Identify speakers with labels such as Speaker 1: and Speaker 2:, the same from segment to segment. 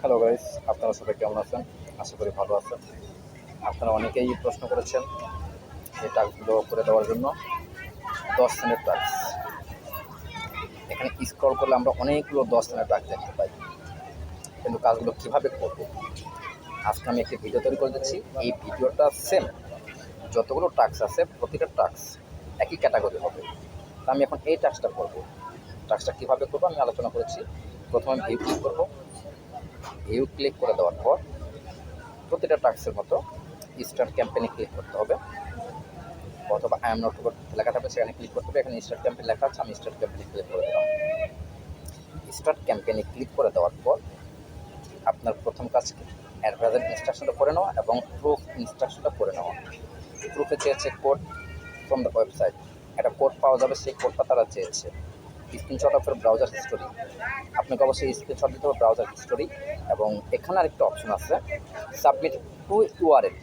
Speaker 1: Hello guys আপনারা সবাই কেমন আছেন? আশা করি ভালো আছেন। আপনারা অনেকেই প্রশ্ন করেছেন এই টাস্কগুলো করে দেওয়ার জন্য। দশ দিনের টাস্ক এখানে স্ক্রল করলে আমরা অনেকগুলো দশ দিনের টাস্ক দেখতে পাই। কিন্তু কাজগুলো কীভাবে করব? আজকে আমি একটি ভিডিও তৈরি করে দিচ্ছি। এই ভিডিওটা সেম যতগুলো টাস্ক আছে, প্রতিটা টাস্ক একই ক্যাটাগরি হবে। তা আমি এখন এই টাস্কটা করব। টাস্কটা কীভাবে করব আমি আলোচনা করেছি। প্রথমে ভিউ ক্লিক করব। ভিউ ক্লিক করে দেওয়ার পর প্রতিটা টাস্কের মতো স্টার্ট ক্যাম্পেইনে ক্লিক করতে হবে। অথবা আই এম নট লেখা থাকবে, সেখানে ক্লিক করতে হবে। এখানে স্টার্ট ক্যাম্পেইন লেখা আছে, আমি স্টার্ট ক্যাম্পেইনে ক্লিক করে দিলাম। স্টার্ট ক্যাম্পেইনে ক্লিক করে দেওয়ার পর আপনার প্রথম কাজ কি? অ্যাডভার্টাইজ ইনস্ট্রাকশনটা করে নেওয়া এবং প্রুফ ইনস্ট্রাকশনটা করে নেওয়া। প্রুফে চেয়েছে কোড ফ্রম দ্য ওয়েবসাইট একটা কোড পাওয়া যাবে, সেই কোডটা তারা চেয়েছে। স্ক্রিনশট অফ ব্রাউজার হিস্টোরি আপনাকে অবশ্যই স্ক্রিনশট দিতে হবে ব্রাউজার হিস্টোরি এবং এখানে আরেকটা অপশন আছে submit to URL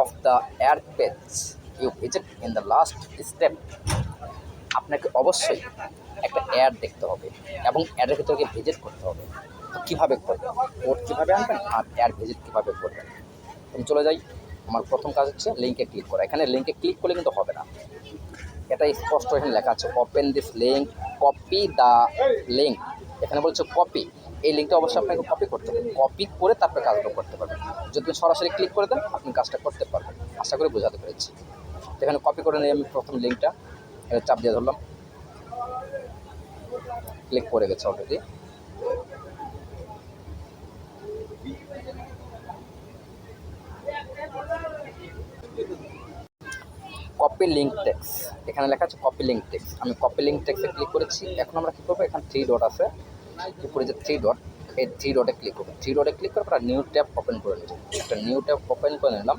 Speaker 1: of the ad page you visit in the last step আপনাকে অবশ্যই একটা অ্যাড দেখতে হবে এবং অ্যাডের ভিতরে ভিজিট করতে হবে। তো কীভাবে করবেন? কোড কীভাবে আনবেন আর অ্যাড ভিজিট কীভাবে করবেন? আমি চলে যাই। আমার প্রথম কাজ হচ্ছে লিঙ্কে ক্লিক করা। এখানে লিঙ্কে ক্লিক করলে কিন্তু হবে না। এটা স্পষ্ট এখানে লেখা আছে। Open this link copy the link এখানে বলছে কপি এই লিঙ্কটা অবশ্যই আপনাকে কপি করতে হবে। কপি করে তারপরে কাজটা করতে পারবেন। যদি সরাসরি ক্লিক করে দেন, আপনি কাজটা করতে পারবেন। আশা করি বোঝাতে পেরেছি। এখানে কপি করে নিয়ে আমি প্রথম লিঙ্কটা চাপ দিয়ে ধরলাম। ক্লিক করে গেছে অলরেডি কপি লিঙ্ক টেক্স এখানে লেখা আছে কপি লিঙ্ক টেক্স আমি কপি লিঙ্ক টেক্সে ক্লিক করেছি। এখন আমরা কী করব? এখানে থ্রি ডট আছে। উপরে যে থ্রি ডট এই থ্রি ডটে ক্লিক করব থ্রি ডটে ক্লিক করার পর নিউ ট্যাব ওপেন করে নেব একটা নিউ ট্যাব ওপেন করে নিলাম।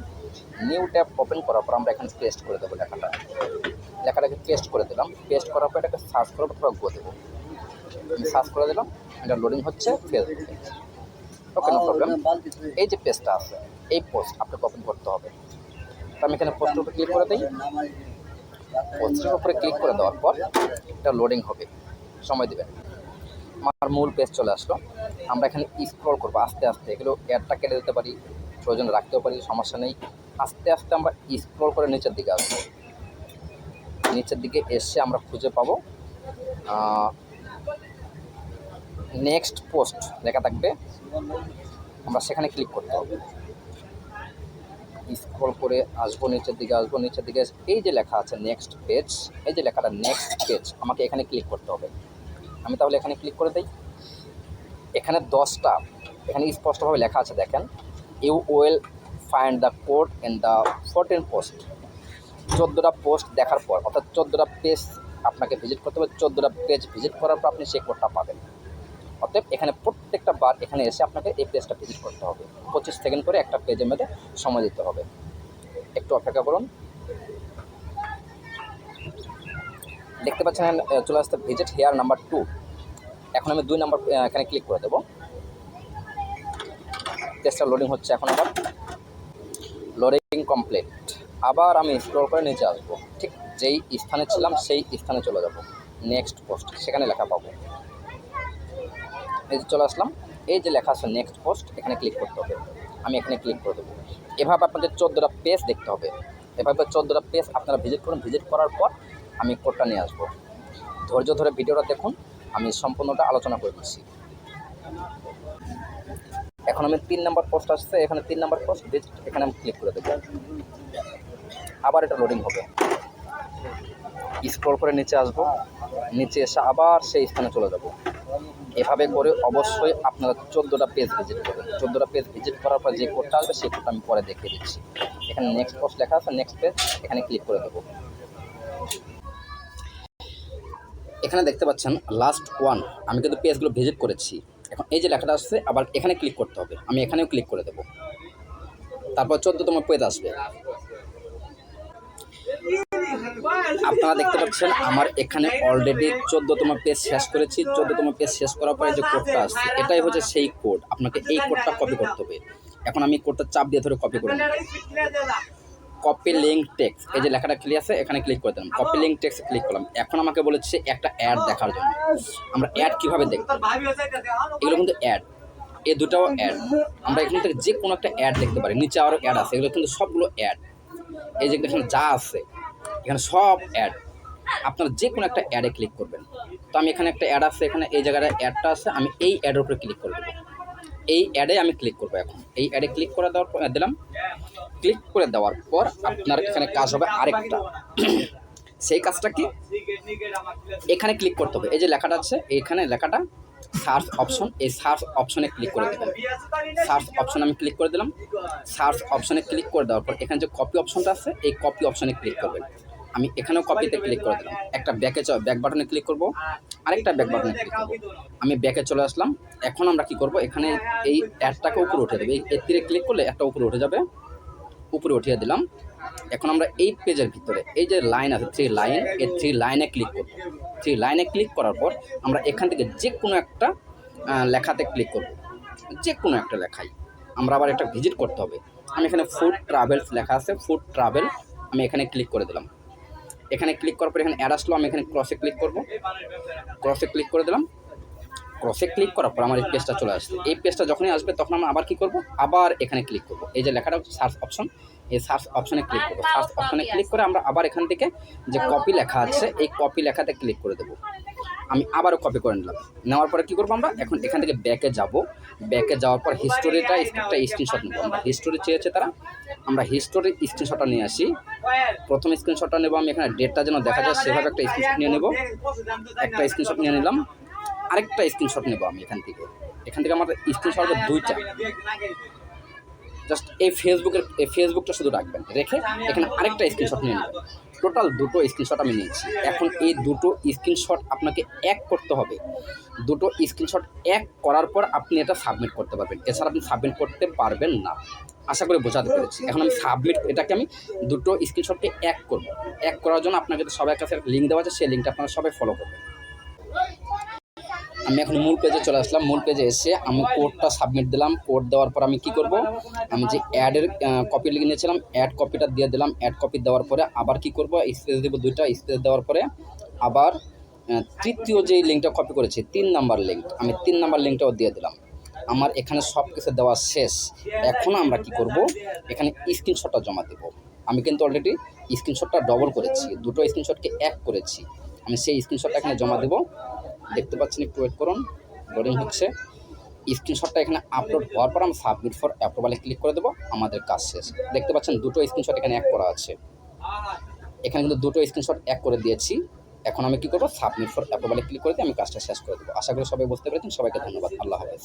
Speaker 1: নিউ ট্যাব ওপেন করার পর আমরা এখানে পেস্ট করে দেবো লেখাটা। লেখাটাকে পেস্ট করে দিলাম। পেস্ট করার পর এটাকে সার্চ করব অথবা গো দেবো। সার্চ করে দিলাম। এটা লোডিং হচ্ছে ফেল ওকে নো প্রবলেম এই যে পেজটা আছে, এই পোস্ট আপনাকে ওপেন করতে হবে। তো আমি এখানে পোস্টের উপরে ক্লিক করে দিই। পোস্টের উপরে ক্লিক করে দেওয়ার পর এটা লোডিং হবে। সময় দেবেন। আমার মূল পেজ চলে আসলো। আমরা এখানে স্ক্রল করব, আস্তে আস্তে। এগুলো অ্যাডটা কেটে দিতে পারি, প্রয়োজন রাখতেও পারি, সমস্যা নেই। আস্তে আস্তে আমরা স্ক্রল করে নিচের দিকে আসব। নিচের দিকে এসে আমরা খুঁজে পাবো নেক্সট পোস্ট লেখা থাকবে। আমরা সেখানে ক্লিক করতে হবে। স্ক্রল করে আসব, নিচের দিকে আসব, নিচের দিকে এই যে লেখা আছে নেক্সট পেজ এই যে লেখাটা নেক্সট পেজ আমাকে এখানে ক্লিক করতে হবে। আমি তাহলে এখানে ক্লিক করে দিই। এখানে দশটা, এখানে স্পষ্টভাবে লেখা আছে, দেখেন you will find the code in the fourteen post চোদ্দোটা পোস্ট দেখার পর, অর্থাৎ চোদ্দোটা পেজ আপনাকে ভিজিট করতে হবে। চোদ্দোটা পেজ ভিজিট করার পর আপনি সেই কোডটা পাবেন। অতএব এখানে প্রত্যেকটা বার এখানে এসে আপনাকে এই পেজটা ভিজিট করতে হবে। পঁচিশ সেকেন্ড করে একটা পেজের মধ্যে সময় দিতে হবে। একটু অপেক্ষা করুন। দেখতে পাচ্ছেন চলে আসতে ভিজিট হেয়ার নাম্বার টু। এখন আমি দুই নাম্বার এখানে ক্লিক করে দেবো। পেজটা লোডিং হচ্ছে এখন আবার। লোডিং কমপ্লিট আবার আমি স্ক্রল করে নিচে আসব। ঠিক যেই স্থানে ছিলাম, সেই স্থানে চলে যাব। নেক্সট পোস্ট সেখানে লেখা পাবো। এই যে চলে আসলাম। এই যে লেখা আছে নেক্সট পোস্ট এখানে ক্লিক করতে হবে। আমি এখানে ক্লিক করে দেবো। এভাবে আপনাদের চোদ্দোটা পেজ দেখতে হবে। এভাবে চোদ্দোটা পেজ আপনারা ভিজিট করুন। ভিজিট করার পর আমি কোডটা নিয়ে আসব। ধৈর্য ধরে ভিডিওটা দেখুন, আমি সম্পূর্ণটা আলোচনা করে দিচ্ছি। এখন আমি তিন নাম্বার পোস্ট আসছে, এখানে তিন নাম্বার পোস্ট এখানে আমি ক্লিক করে দেবো। আবার এটা লোডিং হবে। স্ক্রল করে নিচে আসব। নিচে এসে আবার সেই স্থানে চলে যাব। এভাবে করে অবশ্যই আপনারা চোদ্দোটা পেজ ভিজিট করবেন। চোদ্দোটা পেজ ভিজিট করার পর যে কোডটা আসবে, সেই কোডটা আমি পরে দেখিয়ে দিচ্ছি। এখানে নেক্সট পোস্ট লেখা আছে নেক্সট পেজ এখানে ক্লিক করে দেবো। এখানে দেখতে পাচ্ছেন লাস্ট ওয়ান আমি কিন্তু পেজগুলো ভিজিট করেছি। এখন এই যে লেখাটা আসছে, আবার এখানে ক্লিক করতে হবে। আমি এখানেও ক্লিক করে দেবো। তারপর চোদ্দতম পেজ আসবে। আপনারা দেখতে পাচ্ছেন, আমার এখানে অলরেডি চোদ্দতম পেজ শেষ করেছি। চোদ্দতম পেজ শেষ করার পরে যে কোডটা আসছে, এটাই হচ্ছে সেই কোড আপনাকে এই কোডটা কপি করতে হবে। এখন আমি কোডটা চাপ দিয়ে ধরে কপি করে নেব। কপি লিঙ্ক টেক্স এই যে লেখাটা ক্লিক আছে, এখানে ক্লিক করে দিলাম। কপি লিঙ্ক টেক্স ক্লিক করলাম। এখন আমাকে বলেছে একটা অ্যাড দেখার জন্য। আমরা অ্যাড কীভাবে দেখব? এগুলো কিন্তু অ্যাড এই দুটাও অ্যাড আমরা এখান থেকে যে কোনো একটা অ্যাড দেখতে পারি। নিচে আরও অ্যাড আছে। এগুলো কিন্তু সবগুলো অ্যাড এই যে এখানে যা আছে, এখানে সব অ্যাড আপনারা যে কোনো একটা অ্যাডে ক্লিক করবেন। তো আমি এখানে একটা অ্যাড আছে, এখানে এই জায়গায় অ্যাডটা আছে, আমি এই অ্যাডের উপরে ক্লিক করে দেবো। এই অ্যাডে আমি ক্লিক করব এখন। এই অ্যাডে ক্লিক করে দেওয়ার পর, দিলাম। ক্লিক করে দেওয়ার পর আপনার এখানে কাজ হবে আরেকটা। সেই কাজটা কি? এখানে ক্লিক করতে হবে। এই যে লেখাটা আছে এইখানে লেখাটা সার্চ অপশন এই সার্চ অপশনে ক্লিক করে দেবেন। সার্চ অপশন আমি ক্লিক করে দিলাম। সার্চ অপশনে ক্লিক করে দেওয়ার পর, এখানে যে কপি অপশনটা আছে, এই কপি অপশনে ক্লিক করবেন। আমি এখানেও কপিতে ক্লিক করে দিলাম। একটা ব্যাকে ব্যাক বাটনে ক্লিক করব, আরেকটা ব্যাক বাটনে ক্লিক করব। আমি ব্যাকে চলে আসলাম। এখন আমরা কি করব? এখানে এই অ্যাডটাকে উপরে উঠে দেবে। এই তীরে ক্লিক করলে একটা উপরে উঠে যাবে। উপরে উঠিয়ে দিলাম। এখন আমরা এই পেজের ভিতরে, এই যে লাইন আছে থ্রি লাইন এই থ্রি লাইনে ক্লিক করব। থ্রি লাইনে ক্লিক করার পর আমরা এখান থেকে যে কোনো একটা লেখাতে ক্লিক করব। যে কোনো একটা লেখাই। আমরা আবার একটা ভিজিট করতে হবে। আমি এখানে ফুড ট্রাভেলস লেখা আছে। ফুড ট্রাভেল আমি এখানে ক্লিক করে দিলাম। এখানে ক্লিক করার পর এখানে অ্যাড আসলো, আমি এখানে ক্রসে ক্লিক করব। ক্রসে ক্লিক করে দিলাম। ক্রসে ক্লিক করার পর আমার এই পেজটা চলে আসছে এই পেজটা যখনই আসবে, তখন আমি আবার কি করব? আবার এখানে ক্লিক করব। এই যে লেখাটা সার্চ অপশন এই সার্চ অপশনে ক্লিক করব। সার্চ অপশনে ক্লিক করে আমরা আবার এখান থেকে যে কপি লেখা আছে, এই কপি লেখাতে ক্লিক করে দেবো। আমি আবারও কপি করে নিলাম। নেওয়ার পরে কী করব আমরা? এখন এখান থেকে ব্যাকে যাব। ব্যাকে যাওয়ার পর হিস্টোরিটা একটা স্ক্রিনশট নেব। আমরা হিস্টোরি চেয়েছে তারা। আমরা হিস্টোরির স্ক্রিনশটটা নিয়ে আসি। প্রথম স্ক্রিনশটটা নেব আমি। এখানে ডেটটা যেন দেখা যায়, সেভাবে একটা স্ক্রিনশট নিয়ে নেব। একটা স্ক্রিনশট নিয়ে নিলাম। আরেকটা স্ক্রিনশট নেব আমি এখান থেকে। এখান থেকে আমার স্ক্রিনশট দুইটা। জাস্ট এই ফেসবুকের এই ফেসবুকটা শুধু রাখবেন। রেখে এখানে আরেকটা স্ক্রিনশট নিয়ে নেবেন। টোটাল দুটো স্ক্রিনশট আমি নিয়েছি। এখন এই দুটো স্ক্রিনশট আপনাকে এক করতে হবে। দুটো স্ক্রিনশট এক করার পর আপনি এটা সাবমিট করতে পারবেন। এছাড়া আপনি সাবমিট করতে পারবেন না। আশা করি বোঝাতে পেরেছি। এখন আমি সাবমিট এটাকে আমি দুটো স্ক্রিনশটকে এক করব। এক করার জন্য আপনাকে সবার কাছে লিঙ্ক দেওয়া আছে, সেই লিঙ্কটা আপনারা সবাই ফলো করবেন। আমি এখন মূল পেজে চলে আসলাম। মূল পেজে এসে আমি কোডটা সাবমিট দিলাম। কোড দেওয়ার পর আমি কি করব? আমি যে অ্যাডের কপি লিখে নিয়েছিলাম অ্যাড কপিটা দিয়ে দিলাম। অ্যাড কপি দেওয়ার পরে আবার কি করব? স্পেস দেবো দুইটা। স্পেস দেওয়ার পরে আবার তৃতীয় যে লিঙ্কটা কপি করেছি, তিন নাম্বার লিঙ্ক আমি তিন নাম্বার লিঙ্কটাও দিয়ে দিলাম। আমার এখানে সব কিছু দেওয়া শেষ। এখন আমরা কি করব? এখানে স্ক্রিনশটটা জমা দেব। আমি কিন্তু অলরেডি স্ক্রিনশটটা ডবল করেছি। দুটো স্ক্রিনশটকে এক করেছি। আমি সেই স্ক্রিনশটটা এখানে জমা দেবো। দেখতে পাচ্ছেন, একটু ওয়েট করুন। লোডিং হচ্ছে। স্ক্রিনশটটা এখানে আপলোড হওয়ার পর আমি সাবমিট ফর অ্যাপ্রুভালে ক্লিক করে দেবো। আমাদের কাজ শেষ। দেখতে পাচ্ছেন, দুটো স্ক্রিনশট এখানে এক করা আছে। এখানে কিন্তু দুটো স্ক্রিনশট এক করে দিয়েছি। এখন আমি কী করব? সাবমিট ফর অ্যাপ্রুভালে ক্লিক করে দিয়ে আমি কাজটা শেষ করে দেবো। আশা করি সবাই বুঝতে পেরেছেন। সবাইকে ধন্যবাদ। আল্লাহ হাফেজ।